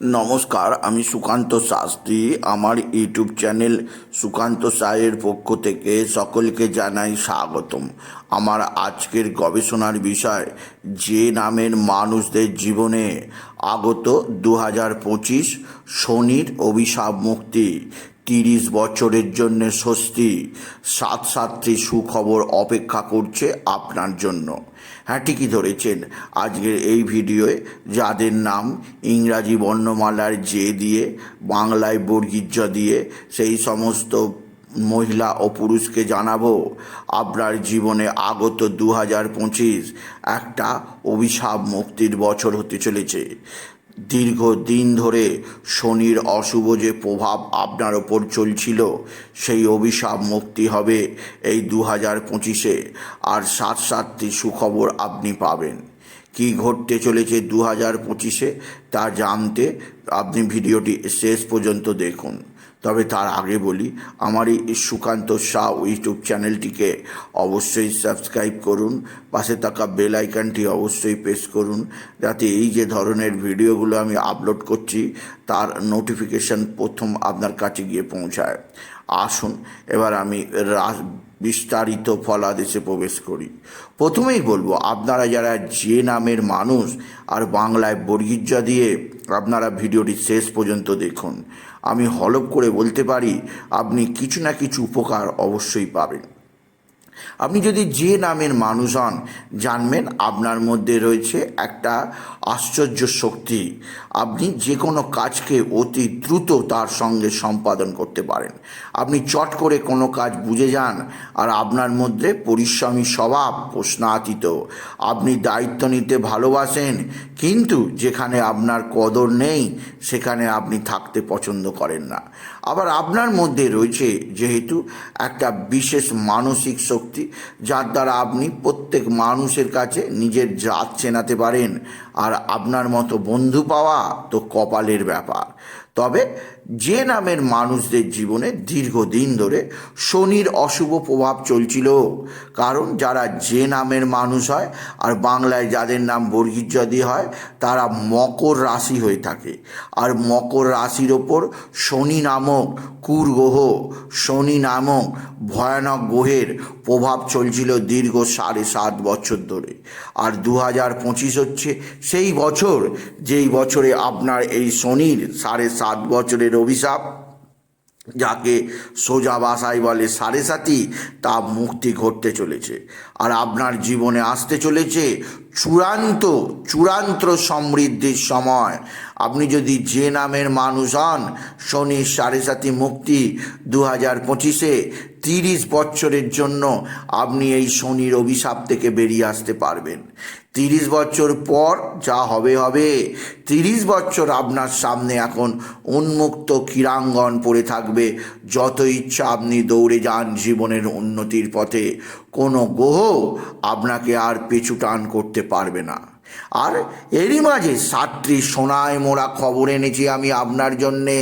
নমস্কার, আমি সুকান্ত শাস্ত্রী। আমার ইউটিউব চ্যানেল সুকান্ত সায়ের পক্ষ থেকে সকলকে জানাই স্বাগতম। আমার আজকের গবেষণার বিষয়, যে নামের মানুষদের জীবনে আগত দু হাজার পঁচিশ শনির অভিশাপ মুক্তি। তিরিশ বছরের জন্য স্বস্তি। সাত সাতটি সুখবর অপেক্ষা করছে আপনার জন্য। হ্যাঁ ঠিকই ধরেছেন। আজকের এই ভিডিওয়ে যাদের নাম ইংরাজি বর্ণমালার জে দিয়ে, বাংলায় বর্গীর্য দিয়ে, সেই সমস্ত মহিলা ও পুরুষকে জানাব, আপনার জীবনে আগত দু হাজার পঁচিশ একটা অভিশাপ মুক্তির বছর হতে চলেছে। দীর্ঘ দিন ধরে শনির অশুভ যে প্রভাব আপনার ওপর চলছিল, সেই অভিশাপ মুক্তি হবে এই দু হাজার পঁচিশে। আর সাত সাতটি সুখবর আপনি পাবেন। কি ঘটতে চলেছে দু হাজার পঁচিশে তা জানতে আপনি ভিডিওটি শেষ পর্যন্ত দেখুন। তবে তার আগে বলি, আমার এই সুকান্ত শাহ ইউটিউব চ্যানেলটিকে অবশ্যই সাবস্ক্রাইব করুন, পাশে থাকা বেল আইকনটি অবশ্যই প্রেস করুন, যাতে এই যে ধরনের ভিডিওগুলো আমি আপলোড করছি, তার নোটিফিকেশন প্রথম আপনার কাছে গিয়ে পৌঁছায়। আসুন, এবার আমি বিস্তারিত ফলাদেশে প্রবেশ করি। প্রথমেই বলব, আপনারা যারা যে নামের মানুষ, আর বাংলায় বর্গীর্যা দিয়ে আপনারা ভিডিওটি শেষ পর্যন্ত দেখুন। আমি হলপ করে বলতে পারি, আপনি কিছু না কিছু উপকার অবশ্যই পাবেন। আপনি যদি যে নামের মানুষ হন, জানবেন আপনার মধ্যে রয়েছে একটা আশ্চর্য শক্তি। আপনি যে কোনো কাজকে অতি দ্রুত তার সঙ্গে সম্পাদন করতে পারেন। আপনি চট করে কোনো কাজ বুঝে যান আর আপনার মধ্যে পরিশ্রমী স্বভাব প্রশ্নাতীত। আপনি দায়িত্ব নিতে ভালোবাসেন, কিন্তু যেখানে আপনার কদর নেই, সেখানে আপনি থাকতে পছন্দ করেন না। আবার আপনার মধ্যে রয়েছে যেহেতু একটা বিশেষ মানসিক শক্তি যার দ্বারা আপনি প্রত্যেক মানুষের কাছে নিজের জাত চেনাতে পারেন। আর আপনার মতো বন্ধু পাওয়া তো কপালের ব্যাপার। তবে যে নামের মানুষদের জীবনে দীর্ঘদিন ধরে শনির অশুভ প্রভাব চলছিল। কারণ যারা যে নামের মানুষ হয়, আর বাংলায় যাদের নাম বর্গীর্যাদি হয়, তারা মকর রাশি হয়ে থাকে। আর মকর রাশির ওপর শনি নামক কুরগ্রহ, শনি নামক ভয়ানক গ্রহের প্রভাব চলছিল দীর্ঘ সাড়ে সাত বছর ধরে। আর দু হাজার পঁচিশ হচ্ছে সেই বছর, যেই বছরে আপনার এই শনির সাড়ে সাত বছরের অভিশাপ যাকে সোজা বাসায় বলে সাড়ে সাতি, তা মুক্তি ঘটতে চলেছে। আর আপনার জীবনে আসতে চলেছে চূড়ান্ত চূড়ান্ত সমৃদ্ধির সময়। আপনি যদি যে নামের মানুষ হন শনির সাড়ে সাতি মুক্তি দু হাজার পঁচিশে, তিরিশ বছরের জন্য আপনি এই শনির অভিশাপ থেকে বেরিয়ে আসতে পারবেন। তিরিশ বছর পর যা হবে হবে। তিরিশ বছর আপনার সামনে এখন উন্মুক্ত ক্রীড়াঙ্গন পড়ে থাকবে। যত ইচ্ছা আপনি দৌড়ে যান জীবনের উন্নতির পথে। কোনো গ্রহ আপনাকে আর পিছু টান করতে পারবে না। আর এরই মাঝে সাতটি সোনায় মোড়া খবর এনেছি আমি আপনার জন্যে।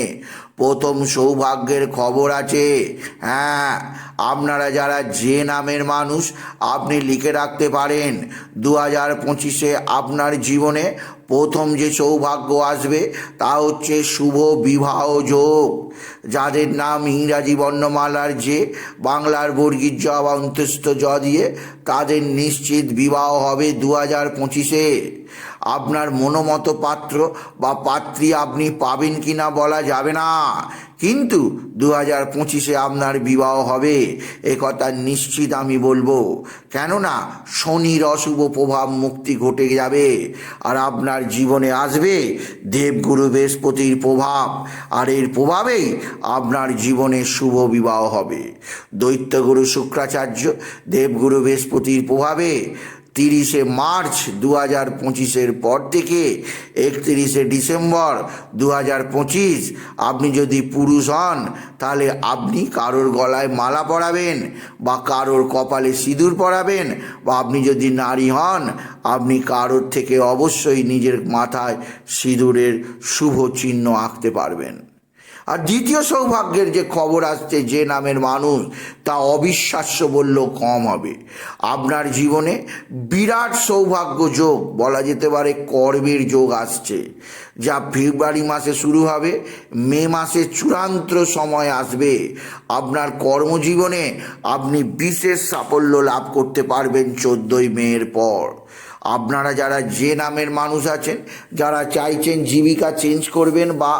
প্রথম সৌভাগ্যের খবর আছে। হ্যাঁ আপনারা যারা যে নামের মানুষ, আপনি লিখে রাখতে পারেন। দু হাজার পঁচিশে আপনার জীবনে প্রথম যে সৌভাগ্য আসবে, তা হচ্ছে শুভ বিবাহ যোগ। যাদের নাম ইংরাজি বর্ণমালার যে, বাংলার বর্গীর বা অন্তস্থ জ দিয়ে, তাদের নিশ্চিত বিবাহ হবে দু হাজার পঁচিশে। আপনার মনোমত পাত্র বা পাত্রী আপনি পাবেন কি না বলা যাবে না। কিন্তু দু হাজার পঁচিশে আপনার বিবাহ হবে, এ কথা নিশ্চিত আমি বলব। কেননা শনির অশুভ প্রভাব মুক্তি ঘটে যাবে, আর আপনার জীবনে আসবে দেবগুরু বৃহস্পতির প্রভাব, আর এর প্রভাবেই আপনার জীবনে শুভ বিবাহ হবে। দৈত্যগুরু শুক্রাচার্য দেবগুরু বৃহস্পতির প্রভাবে তিরিশে মার্চ দু হাজার পঁচিশের পর থেকে একত্রিশে ডিসেম্বর দু হাজার পঁচিশ। আপনি যদি পুরুষ হন, তাহলে আপনি কারোর গলায় মালা পরাবেন বা কারোর কপালে সিঁদুর পরাবেন বা আপনি যদি নারী হন, আপনি কারোর থেকে অবশ্যই নিজের মাথায় সিঁদুরের শুভ চিহ্ন আঁকতে পারবেন। আর দ্বিতীয় সৌভাগ্যের যে খবর আসছে, যে নামের মানুষ, তা অবিশ্বাস্য বললেও কম হবে। আপনার জীবনে বিরাট সৌভাগ্য যোগ, বলা যেতে পারে কর্মের যোগ আসছে, যা ফেব্রুয়ারি মাসে শুরু হবে, মে মাসে চূড়ান্ত সময় আসবে। আপনার কর্মজীবনে আপনি বিশেষ সাফল্য লাভ করতে পারবেন চোদ্দোই মেয়ের পর। আপনারা যারা যে নামের মানুষ আছেন, যারা চাইছেন জীবিকা চেঞ্জ করবেন বা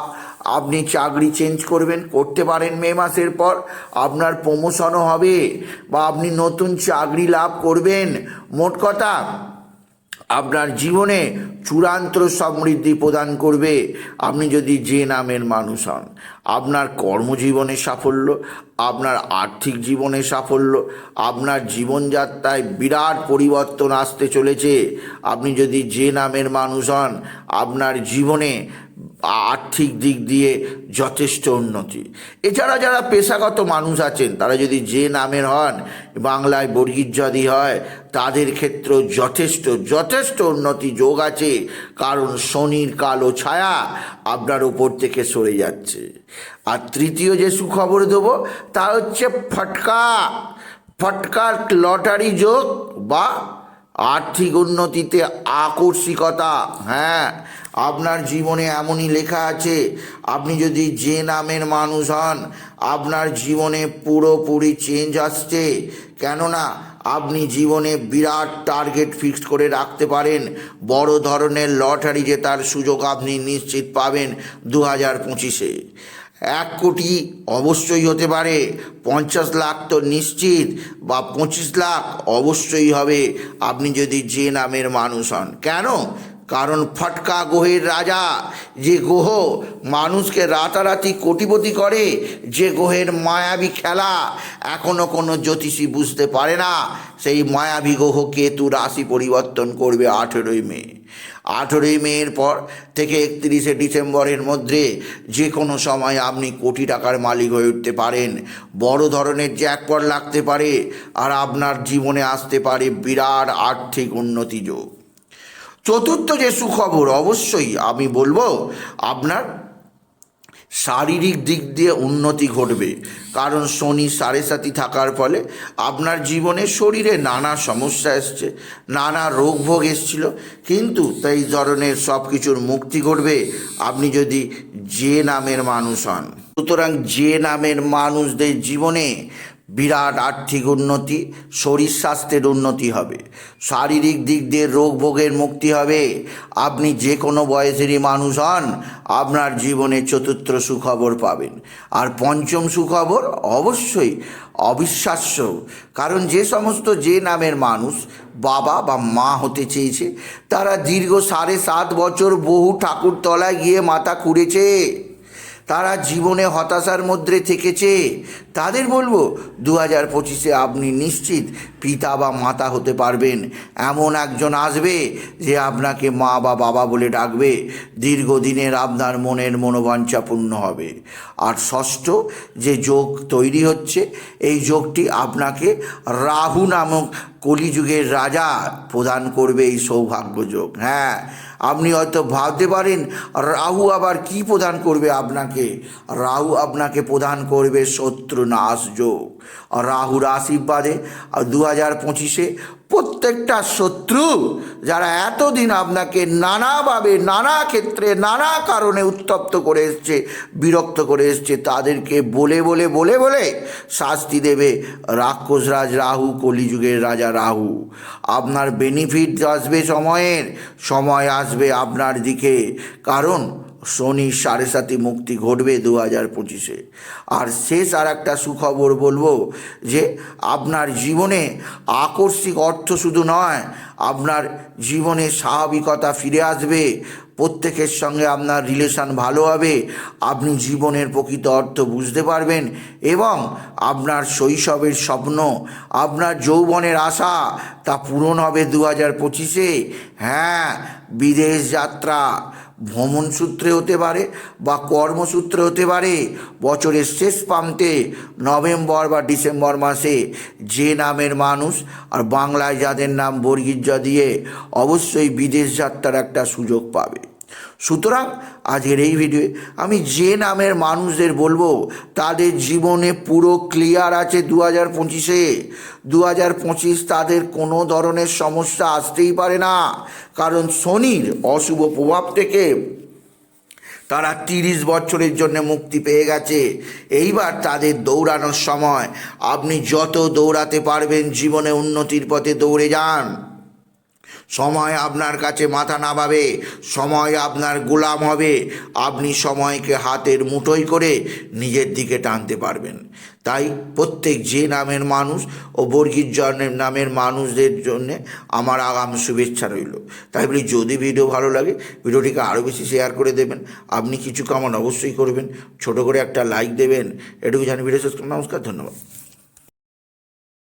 আপনি চাকরি চেঞ্জ করবেন, করতে পারেন মে মাসের পর, আপনার প্রমোশনও হবে বা আপনি নতুন চাকরি লাভ করবেন। মোট কথা, আপনার জীবনে চূড়ান্ত সমৃদ্ধি প্রদান করবে। আপনি যদি যে নামের মানুষ হন, আপনার কর্মজীবনে সাফল্য, আপনার আর্থিক জীবনে সাফল্য, আপনার জীবনযাত্রায় বিরাট পরিবর্তন আসতে চলেছে। আপনি যদি যে নামের মানুষ হন, আপনার জীবনে আর্থিক দিক দিয়ে যথেষ্ট উন্নতি। এছাড়া যারা পেশাগত মানুষ আছেন, তারা যদি যে নামের হন, বাংলায় বর্গীর যদি হয়, তাদের ক্ষেত্রেও যথেষ্ট যথেষ্ট উন্নতি যোগ আছে, কারণ শনির কালো ছায়া আপনার উপর থেকে সরে যাচ্ছে। আর তৃতীয় যে সুখবর দেবো, তা হচ্ছে ফটকা। ফটকার লটারি যোগ বা আর্থিক উন্নতিতে আকর্ষিকতা হ্যাঁ আপনার জীবনে এমনই লেখা আছে, আপনি যদি যে নামের মানুষ হন, আপনার জীবনে পুরোপুরি চেঞ্জ আসছে। কেননা, আপনি জীবনে বিরাট টার্গেট ফিক্সড করে রাখতে পারেন। বড় ধরনের লটারি জেতার সুযোগ আপনি নিশ্চিত পাবেন দু হাজার পঁচিশে। এক কোটি অবশ্যই হতে পারে, পঞ্চাশ লাখ তো নিশ্চিত বা পঁচিশ লাখ অবশ্যই হবে, আপনি যদি যে নামের মানুষ হন। কেন? কারণ ফটকা গ্রহের রাজা যে গ্রহ মানুষকে রাতারাতি কোটিপতি করে, যে গ্রহের মায়াবী খেলা এখনও কোনো জ্যোতিষী বুঝতে পারে না। সেই মায়াবী গ্রহ কেতু রাশি পরিবর্তন করবে আঠেরোই মে। আঠেরোই মের পর থেকে একত্রিশে ডিসেম্বরের মধ্যে যে কোনো সময় আপনি কোটি টাকার মালিক হয়ে উঠতে পারেন। বড় ধরনের জ্যাকপট লাগতে পারে আর আপনার জীবনে আসতে পারে বিরাট আর্থিক উন্নতি যোগ। চতুর্থ যে সুখবর, অবশ্যই আমি বলব, আপনার শারীরিক দিক দিয়ে উন্নতি ঘটবে। কারণ শনি সাড়ে সাথী থাকার ফলে আপনার জীবনে শরীরে নানা সমস্যা এসছে, নানা রোগ ভোগ এসছিল। কিন্তু তাই ধরনের সব কিছুর মুক্তি ঘটবে আপনি যদি যে নামের মানুষ হন। সুতরাং যে নামের মানুষদের জীবনে বিরাট আর্থিক উন্নতি, শরীর স্বাস্থ্যের উন্নতি হবে। শারীরিক দিক দিয়ে রোগ ভোগের মুক্তি হবে। আপনি যে কোনো বয়সেরই মানুষ হন, আপনার জীবনে চতুর্থ সুখবর পাবেন। আর পঞ্চম সুখবর অবশ্যই অবিশ্বাস্য, কারণ যে সমস্ত যে নামের মানুষ বাবা বা মা হতে চেয়েছে, তারা দীর্ঘ সাড়ে সাত বছর বহু ঠাকুরতলায় গিয়ে মাথা খুঁড়েছে। তারা জীবনে হতাশার মধ্যে থেকেছে। তাদের বলব দু হাজার পঁচিশে আপনি নিশ্চিত পিতা বা মাতা হতে পারবেন। এমন একজন আসবে যে আপনাকে মা বা বাবা বলে ডাকবে। দীর্ঘদিনের আপনার মনের মনোবাঞ্ছা পূর্ণ হবে। আর ষষ্ঠ, যে যোগ তৈরি হচ্ছে, এই যোগটি আপনাকে রাহু নামক কলিযুগের রাজা প্রদান করবে এই সৌভাগ্য যোগ। হ্যাঁ আপনি হয়তো ভাবতে পারেন, রাহু আবার কি প্রদান করবে আপনাকে? রাহু আপনাকে প্রদান করবে শত্রু নাশ যোগ। আর রাহুর আশীর্বাদে দু হাজার পঁচিশে প্রত্যেকটা শত্রু যারা এতদিন আপনাকে নানাভাবে, নানা ক্ষেত্রে, নানা কারণে উত্তপ্ত করে এসছে, বিরক্ত করে এসছে, তাদেরকে বলে বলে বলে বলে শাস্তি দেবে রাক্ষসরাজ রাহু, কলিযুগের রাজা রাহু। আপনার বেনিফিট আসবে সময়ের, সময় আসবে আপনার দিকে। কারণ শনি সাড়ে সাতি মুক্তি ঘটবে দু হাজার পঁচিশে। আর শেষ আর একটা সুখবর বলব যে, আপনার জীবনে আকস্মিক অর্থ শুধু নয়, আপনার জীবনে স্বাভাবিকতা ফিরে আসবে, প্রত্যেকের সঙ্গে আপনার রিলেশান ভালো হবে, আপনি জীবনের প্রকৃত অর্থ বুঝতে পারবেন এবং আপনার শৈশবের স্বপ্ন, আপনার যৌবনের আশা তা পূরণ হবে দু হাজার পঁচিশে। হ্যাঁ বিদেশ যাত্রা ভ্রমণ সূত্রে হতে পারে বা কর্মসূত্রে হতে পারে। বছরের শেষ প্রান্তে নভেম্বর বা ডিসেম্বর মাসে যে নামের মানুষ, আর বাংলায় যাদের নাম বর্গিজ্জা দিয়ে, অবশ্যই বিদেশ যাত্রার একটা সুযোগ পাবে। সুতরাং আজকের এই ভিডিওয়ে আমি যে নামের মানুষদের বলব, তাদের জীবনে পুরো ক্লিয়ার আছে দু হাজার পঁচিশে। দু হাজার পঁচিশ তাদের কোনো ধরনের সমস্যা আসতেই পারে না। কারণ শনির অশুভ প্রভাব থেকে তারা তিরিশ বছরের জন্য মুক্তি পেয়ে গেছে। এইবার তাদের দৌড়ানোর সময় আপনি যত দৌড়াতে পারবেন, জীবনে উন্নতির পথে দৌড়ে যান। সময় আপনার কাছে মাথা নামাবে, সময় আপনার গোলাম হবে। আপনি সময়কে হাতের মুঠোই করে নিজের দিকে টানতে পারবেন। তাই প্রত্যেক যে নামের মানুষ ও বর্গীর জন্মের নামের মানুষদের জন্য আমার আগাম শুভেচ্ছা রইল। তাই বলি, যদি ভিডিও ভালো লাগে, ভিডিওটিকে আরও বেশি শেয়ার করে দেবেন। আপনি কিছু কামান অবশ্যই করবেন। ছোট করে একটা লাইক দেবেন। এটুকু জানি ভিডিও শেষ। নমস্কার, ধন্যবাদ।